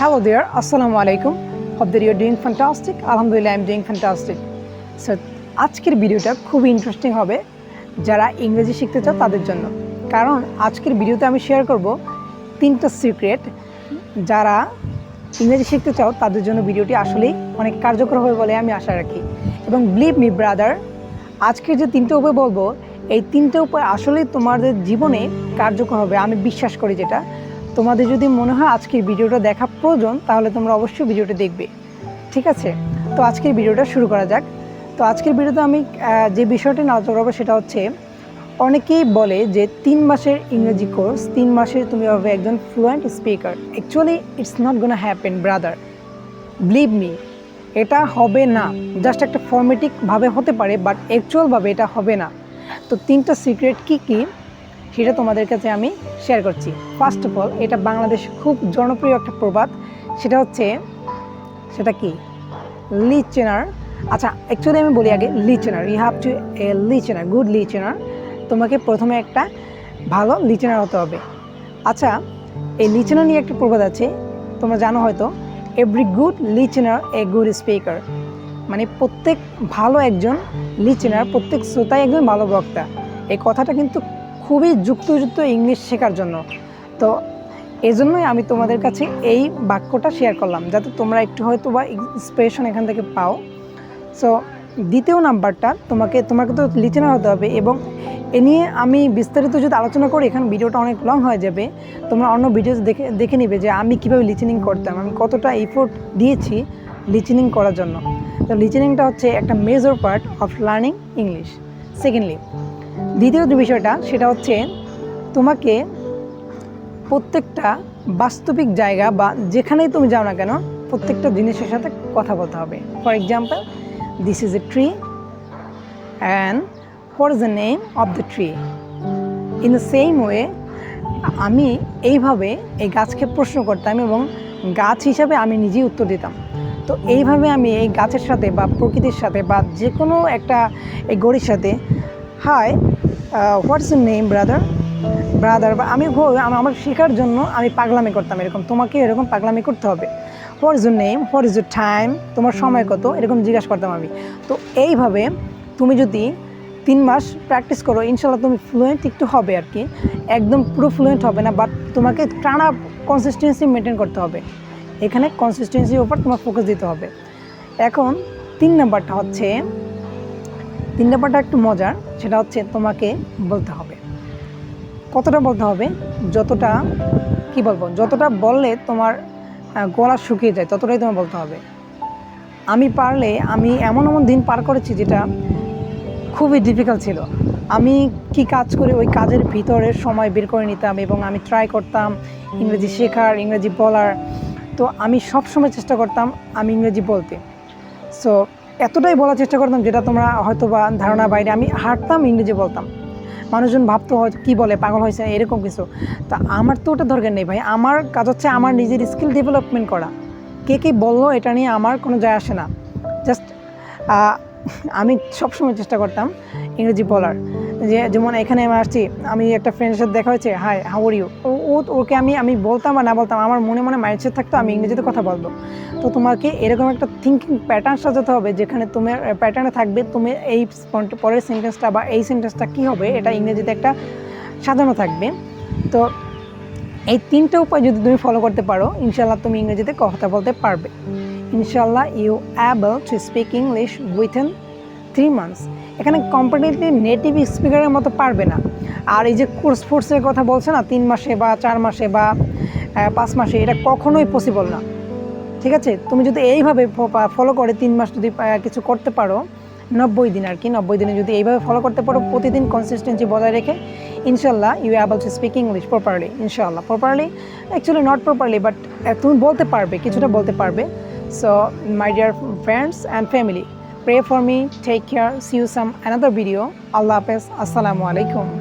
Hello there, Assalamu alaikum. Hope that you're doing fantastic. Alhamdulillah, I'm doing fantastic. So, আজকের ভিডিওটা খুবই interesting হবে যারা ইংরেজি শিখতে চাও তাদের জন্য কারণ আজকের ভিডিওতে আমি শেয়ার করব তিনটা সিক্রেট যারা ইংরেজি শিখতে চাও তাদের জন্য ভিডিওটি আসলেই অনেক কার্যকর হবে বলে আমি আশা রাখি এবং বিলিভ মি ব্রাদার আজকের যে তিনটে উপায় বলব এই তিনটে উপায় আসলেই তোমাদের জীবনে কার্যকর হবে আমি বিশ্বাস করি যেটা তোমাদের যদি মনে হয় আজকের ভিডিওটা দেখা প্রয়োজন, তাহলে তোমরা অবশ্যই ভিডিওটা দেখবে। ঠিক আছে? তো আজকের ভিডিওটা শুরু করা যাক। তো আজকের ভিডিওতে আমি যে বিষয়টি আলোচনা করব সেটা হচ্ছে, অনেকেই বলে যে তিন মাসের ইংরেজি কোর্স, তিন মাসে তুমি হবে একজন fluent speaker actually it's not gonna happen brother believe me এটা হবে না। জাস্ট একটা ফর্মেটিকভাবে হতে পারে বাট অ্যাকচুয়ালভাবে এটা হবে না। তো তিনটা সিক্রেট কি কি? সেটা তোমাদের কাছে আমি শেয়ার করছি। ফার্স্ট অফ অল এটা বাংলাদেশ খুব জনপ্রিয় একটা প্রবাদ। সেটা হচ্ছে, সেটা কি? লিচেনার আচ্ছা অ্যাকচুয়ালি আমি বলি আগে listener you have to a listener good listener তোমাকে প্রথমে একটা ভালো লিচেনার হতে হবে। আচ্ছা এই লিচেনার নিয়ে একটা প্রবাদ আছে। তোমরা জানো হয়তো every good listener a good speaker মানে প্রত্যেক ভালো একজন লিচেনার প্রত্যেক শ্রোতাই একজন ভালো বক্তা। এই কথাটা কিন্তু খুবই যুক্তযুক্ত ইংলিশ শেখার জন্য। তো এজন্যই আমি তোমাদের কাছে এই বাক্যটা শেয়ার করলাম, যাতে তোমরা একটু হয়তো বা ইন্সপিরেশন এখান থেকে পাও। সো দ্বিতীয় নাম্বারটা তোমাকে তোমাকে তো লিচেনার হতে হবে এবং এ নিয়ে আমি বিস্তারিত যদি আলোচনা করি, এখানে ভিডিওটা অনেক লং হয়ে যাবে। তোমরা অন্য ভিডিও দেখে দেখে নিবে যে আমি কীভাবে লিচেনিং করতাম, আমি কতটা এফোর্ট দিয়েছি লিচেনিং করার জন্য। তো লিচেনিংটা হচ্ছে একটা major part of learning English secondly দ্বিতীয় যে বিষয়টা, সেটা হচ্ছে তোমাকে প্রত্যেকটা বাস্তবিক জায়গা বা যেখানেই তুমি যাও না কেন, প্রত্যেকটা জিনিসের সাথে কথা বলতে হবে। For example this is a tree and what is the name of the tree in the same way আমি এইভাবে এই গাছকে প্রশ্ন করতাম এবং গাছ হিসাবে আমি নিজেই উত্তর দিতাম। তো এইভাবে আমি এই গাছের সাথে বা প্রকৃতির সাথে বা যে কোনো একটা এই গড়ির সাথে hi what's your name brother brother বা আমি আমার শেখার জন্য আমি পাগলামি করতাম এরকম। তোমাকে এরকম পাগলামি করতে হবে। What is your name what is your time তোমার সময় কত? এরকম জিজ্ঞাসা করতাম আমি। তো এইভাবে তুমি যদি তিন মাস প্র্যাকটিস করো, ইনশাল্লাহ তুমি ফ্লুয়েন্ট একটু হবে আর কি। একদম পুরো ফ্লুয়েন্ট হবে না বাট তোমাকে টানা কনসিস্টেন্সি মেনটেন করতে হবে। এখানে কনসিস্টেন্সির ওপর তোমার ফোকাস দিতে হবে। এখন তিন নাম্বারটা হচ্ছে তিন নাম্বারটা একটু মজার, সেটা হচ্ছে তোমাকে বলতে হবে। কতটা বলতে হবে? যতটা, কি বলব? যতটা বললে তোমার গলা শুকিয়ে যায়, ততটাই তোমার বলতে হবে। আমি পারলে, আমি এমন এমন দিন পার করেছি যেটা খুবই ডিফিকাল্ট ছিল। আমি কি কাজ করে ওই কাজের ভিতরে সময় বের করে নিতাম এবং আমি ট্রাই করতাম ইংরেজি শেখার, ইংরেজি বলার। তো আমি সব সময় চেষ্টা করতাম আমি ইংরেজি বলতে। সো এতটাই বলার চেষ্টা করতাম যেটা তোমরা হয়তো বা ধারণা বাইরে আমি হাঁটতাম, ইংরেজি বলতাম। মানুষজন ভাবতো হয়, কী বলে? পাগল হয়েছে? এরকম কিছু। তা আমার তো ওটা দরকার নেই ভাই। আমার কাজ হচ্ছে আমার নিজের স্কিল ডেভেলপমেন্ট করা। কে কে বলল এটা নিয়ে আমার কোনো যায় আসে না। জাস্ট আমি সবসময় চেষ্টা করতাম ইংরেজি বলার। যে যেমন এখানে আমি আসছি, আমি একটা ফ্রেন্ডের সাথে দেখা হয়েছে hi how are you oh okay আমি আমি বলতাম বা না বলতাম, আমার মনে মনে মাইন্ডসেট থাকতো, আমি ইংরেজিতে কথা বলব। তো তোমাকে এরকম একটা থিঙ্কিং প্যাটার্ন সাজাতে হবে, যেখানে তোমার প্যাটার্নে থাকবে, তুমি এই পরের সেন্টেন্সটা বা এই সেন্টেন্সটা কী হবে, এটা ইংরেজিতে একটা সাজানো থাকবে। তো এই তিনটে উপায় যদি তুমি ফলো করতে পারো ইনশাল্লাহ তুমি ইংরেজিতে কথা বলতে পারবে। ইনশাল্লাহ you able to speak English within three months এখানে কম্পারেটিভলি নেটিভ স্পিকারের মতো পারবে না। আর এই যে কোর্স ফোর্সের কথা বলছে না, তিন মাসে বা চার মাসে বা পাঁচ মাসে, এটা কখনোই পসিবল না। ঠিক আছে? তুমি যদি এইভাবে ফলো করে তিন মাস যদি কিছু করতে পারো, নব্বই দিন আর কি, নব্বই দিনে যদি এইভাবে ফলো করতে পারো, প্রতিদিন কনসিস্টেন্সি বজায় রেখে ইনশাল্লাহ you able to speak English properly ইনশাল্লাহ properly actually not properly but তুমি বলতে পারবে, কিছুটা বলতে পারবে। So my dear friends and family Pray for me. Take care. See you some another video. Allah Hafiz. Assalamu alaikum.